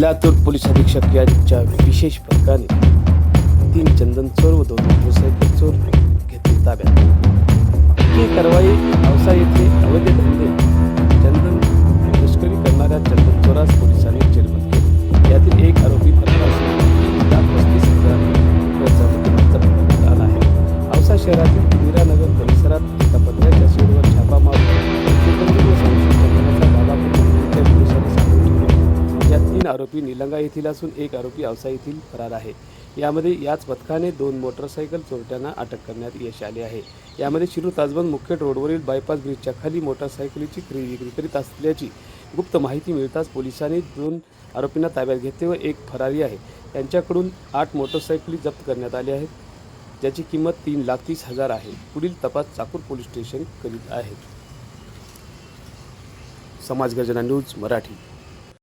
Latur police अधीक्षक यांच्या विशेष पथकाने तीन चंदन चोर व दोन मोटरसायकल चोर घेतले ताब्यात. ही कारवाई औसा येथे शहरातील इंदिरानगर परिसरात एका पत्र्याच्या शेडवर छापा मारून या यात तीन आरोपी निलंगा येथील असून एक आरोपी औसा येथील फरार आहे. यामध्ये याच पथकाने दोन मोटरसायकल चोरट्यांना अटक करण्यात यश आले आहे. यामध्ये शिरूर ताजबंद मुख्य रोडवरील बायपास ब्रिजच्या खाली मोटरसायकलीची खरेदी विक्री करीत असल्याची गुप्त माहिती मिळताच पोलिसांनी दोन आरोपींना ताब्यात घेतले व एक फरारी आहे. त्यांच्याकडून आठ मोटरसायकली जप्त करण्यात आल्या आहेत. ज्याची किंमत तीन लाख तीस हजार आहे. पुढील तपास चाकूर पोलीस स्टेशन करीत आहे समाज गर्जना न्यूज मराठी.